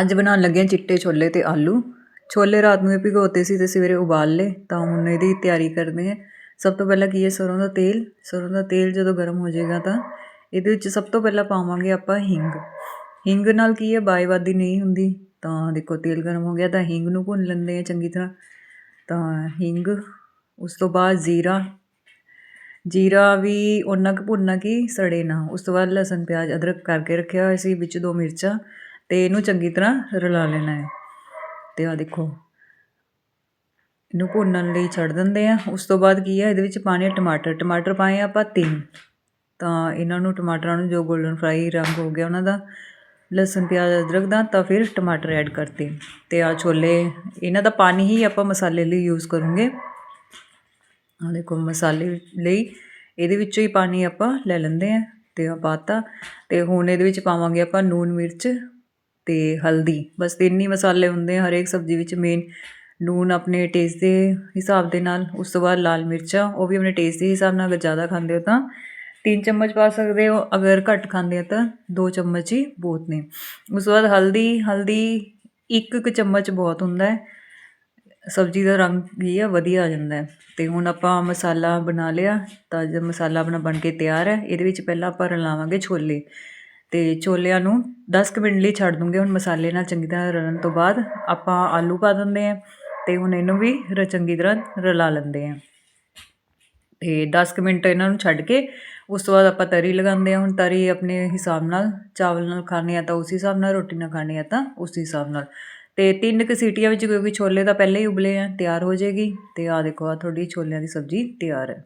ਅੱਜ ਬਣਾਉਣ ਲੱਗੇ ਹਾਂ ਚਿੱਟੇ ਛੋਲੇ ਤੇ ਆਲੂ। ਛੋਲੇ ਰਾਤ ਨੂੰ ਭਿਗੋਤੇ ਸੀ ਤੇ ਸਵੇਰੇ ਉਬਾਲ ਲਏ, ਤਾਂ ਹੁਣ ਇਹਦੀ ਤਿਆਰੀ ਕਰਦੇ ਹਾਂ। ਸਭ ਤੋਂ ਪਹਿਲਾਂ ਕੀ ਹੈ, ਸਰੋਂ ਦਾ ਤੇਲ। ਸਰੋਂ ਦਾ ਤੇਲ ਜਦੋਂ ਗਰਮ ਹੋ ਜਾਏਗਾ ਤਾਂ ਇਹਦੇ ਵਿੱਚ ਸਭ ਤੋਂ ਪਹਿਲਾਂ ਪਾਵਾਂਗੇ ਆਪਾਂ ਹਿੰਗ। ਹਿੰਗ ਨਾਲ ਕੀ ਹੈ ਬਾਈਵਾਦੀ ਨਹੀਂ ਹੁੰਦੀ, ਤਾਂ ਦੇਖੋ ਤੇਲ ਗਰਮ ਹੋ ਗਿਆ, ਤਾਂ ਹਿੰਗ ਨੂੰ ਭੁੰਨ ਲੈਂਦੇ ਆ ਚੰਗੀ ਤਰ੍ਹਾਂ। ਤਾਂ ਹਿੰਗ, ਉਸ ਤੋਂ ਬਾਅਦ ਜ਼ੀਰਾ। ਜੀਰਾ ਵੀ ਉਹਨਾਂ ਕੁ ਭੁੰਨਣਾ ਕਿ ਸੜੇ ਨਾ। ਉਸ ਤੋਂ ਬਾਅਦ ਲਸਣ, ਪਿਆਜ਼, ਅਦਰਕ ਕਰਕੇ ਰੱਖਿਆ ਹੋਇਆ ਸੀ, ਵਿੱਚ ਦੋ ਮਿਰਚਾਂ। ਅਤੇ ਇਹਨੂੰ ਚੰਗੀ ਤਰ੍ਹਾਂ ਰਲਾ ਲੈਣਾ ਹੈ। ਅਤੇ ਆਹ ਦੇਖੋ, ਇਹਨੂੰ ਭੁੰਨਣ ਲਈ ਛੱਡ ਦਿੰਦੇ ਆ। ਉਸ ਤੋਂ ਬਾਅਦ ਕੀ ਆ, ਇਹਦੇ ਵਿੱਚ ਪਾਣੇ ਟਮਾਟਰ। ਟਮਾਟਰ ਪਾਏ ਆਪਾਂ ਤਿੰਨ। ਤਾਂ ਇਹਨਾਂ ਨੂੰ ਟਮਾਟਰਾਂ ਨੂੰ ਜੋ 골ਡਨ ਫਰਾਈ ਰੰਗ ਹੋ ਗਿਆ ਉਹਨਾਂ ਦਾ, ਲਸਣ, ਪਿਆਜ਼, ਅਦਰਕ ਦਾ ਤਾਂ ਫਿਰ ਟਮਾਟਰ ਐਡ ਕਰਤੇ। ਤੇ ਆ ਛੋਲੇ, ਇਹਨਾਂ ਦਾ ਪਾਣੀ ਹੀ ਆਪਾਂ ਮਸਾਲੇ ਲਈ ਯੂਜ਼ ਕਰੂੰਗੇ। ਆ ਦੇਖੋ, ਮਸਾਲੇ ਲਈ ਇਹਦੇ ਵਿੱਚੋਂ ਹੀ ਪਾਣੀ ਆਪਾਂ ਲੈ ਲੈਂਦੇ ਆ। ਤੇ ਆ ਪਾਤਾ। ਤੇ ਹੁਣ ਇਹਦੇ ਵਿੱਚ ਪਾਵਾਂਗੇ ਆਪਾਂ ਨੂਨ ਮਿਰਚ। ਅਤੇ ਹਲਦੀ। ਬਸ ਤਿੰਨ ਹੀ ਮਸਾਲੇ ਹੁੰਦੇ ਆ, ਹਰੇਕ ਸਬਜ਼ੀ ਵਿੱਚ ਮੇਨ ਲੂਣ ਆਪਣੇ ਟੇਸਟ ਦੇ ਹਿਸਾਬ ਦੇ ਨਾਲ, ਉਸ ਤੋਂ ਬਾਅਦ ਲਾਲ ਮਿਰਚਾਂ, ਉਹ ਵੀ ਆਪਣੇ ਟੇਸਟ ਦੇ ਹਿਸਾਬ ਨਾਲ, ਅਗਰ ਜ਼ਿਆਦਾ ਖਾਂਦੇ ਹੋ ਤਾਂ। ਤਿੰਨ ਚਮਚ ਪਾ ਸਕਦੇ ਹੋ, ਅਗਰ ਘੱਟ ਖਾਂਦੇ ਆ ਤਾਂ ਦੋ ਚਮਚ ਹੀ ਬਹੁਤ ਨੇ। ਉਸ ਤੋਂ ਬਾਅਦ ਹਲਦੀ ਹਲਦੀ ਇੱਕ ਇੱਕ ਚਮਚ ਬਹੁਤ ਹੁੰਦਾ ਹੈ। ਸਬਜ਼ੀ ਦਾ ਰੰਗ ਵੀ ਆ, ਵਧੀਆ ਆ ਜਾਂਦਾ ਹੈ। ਤੇ ਹੁਣ ਆਪਾਂ ਮਸਾਲਾ ਬਣਾ ਲਿਆ ਤਾਂ ਜਦ ਮਸਾਲਾ ਆਪਣਾ ਬਣ ਕੇ ਤਿਆਰ ਹੈ। ਇਹਦੇ ਵਿੱਚ ਪਹਿਲਾਂ ਆਪਾਂ ਰਲਾਵਾਂਗੇ ਛੋਲੇ। ਤੇ ਛੋਲਿਆਂ ਨੂੰ ਦਸ ਕੁ ਮਿੰਟ ਲਈ ਛੱਡ ਦੂੰਗੇ, ਹੁਣ ਮਸਾਲੇ ਨਾਲ ਚੰਗੀ ਤਰ੍ਹਾਂ ਰਲਣ ਤੋਂ ਬਾਅਦ ਆਪਾਂ ਆਲੂ ਪਾ ਦਿੰਦੇ ਹਾਂ ਅਤੇ ਹੁਣ ਇਹਨੂੰ ਵੀ ਰ ਚੰਗੀ ਤਰ੍ਹਾਂ ਰਲਾ ਲੈਂਦੇ ਹਾਂ। ਅਤੇ ਦਸ ਕੁ ਮਿੰਟ ਇਹਨਾਂ ਨੂੰ ਛੱਡ ਕੇ ਉਸ ਤੋਂ ਬਾਅਦ ਆਪਾਂ ਤਰੀ ਲਗਾਉਂਦੇ ਹਾਂ। ਹੁਣ ਤਰੀ ਆਪਣੇ ਹਿਸਾਬ ਨਾਲ ਚਾਵਲ ਨਾਲ ਖਾਣੇ ਆ ਤਾਂ ਉਸ ਹਿਸਾਬ ਨਾਲ, ਰੋਟੀ ਨਾਲ ਖਾਣੇ ਆ ਤਾਂ ਉਸ ਹਿਸਾਬ ਨਾਲ। ਤੇ ਤਿੰਨ ਕੁ ਸੀਟੀਆਂ ਵਿੱਚ ਕਿਉਂਕਿ ਛੋਲੇ ਤਾਂ ਪਹਿਲੇ ਹੀ ਉਬਲੇ ਆ, ਤਿਆਰ ਹੋ ਜਾਏਗੀ। ਤੇ ਆ ਦੇਖੋ ਆ ਤੁਹਾਡੀ ਛੋਲਿਆਂ ਦੀ ਸਬਜ਼ੀ ਤਿਆਰ ਹੈ।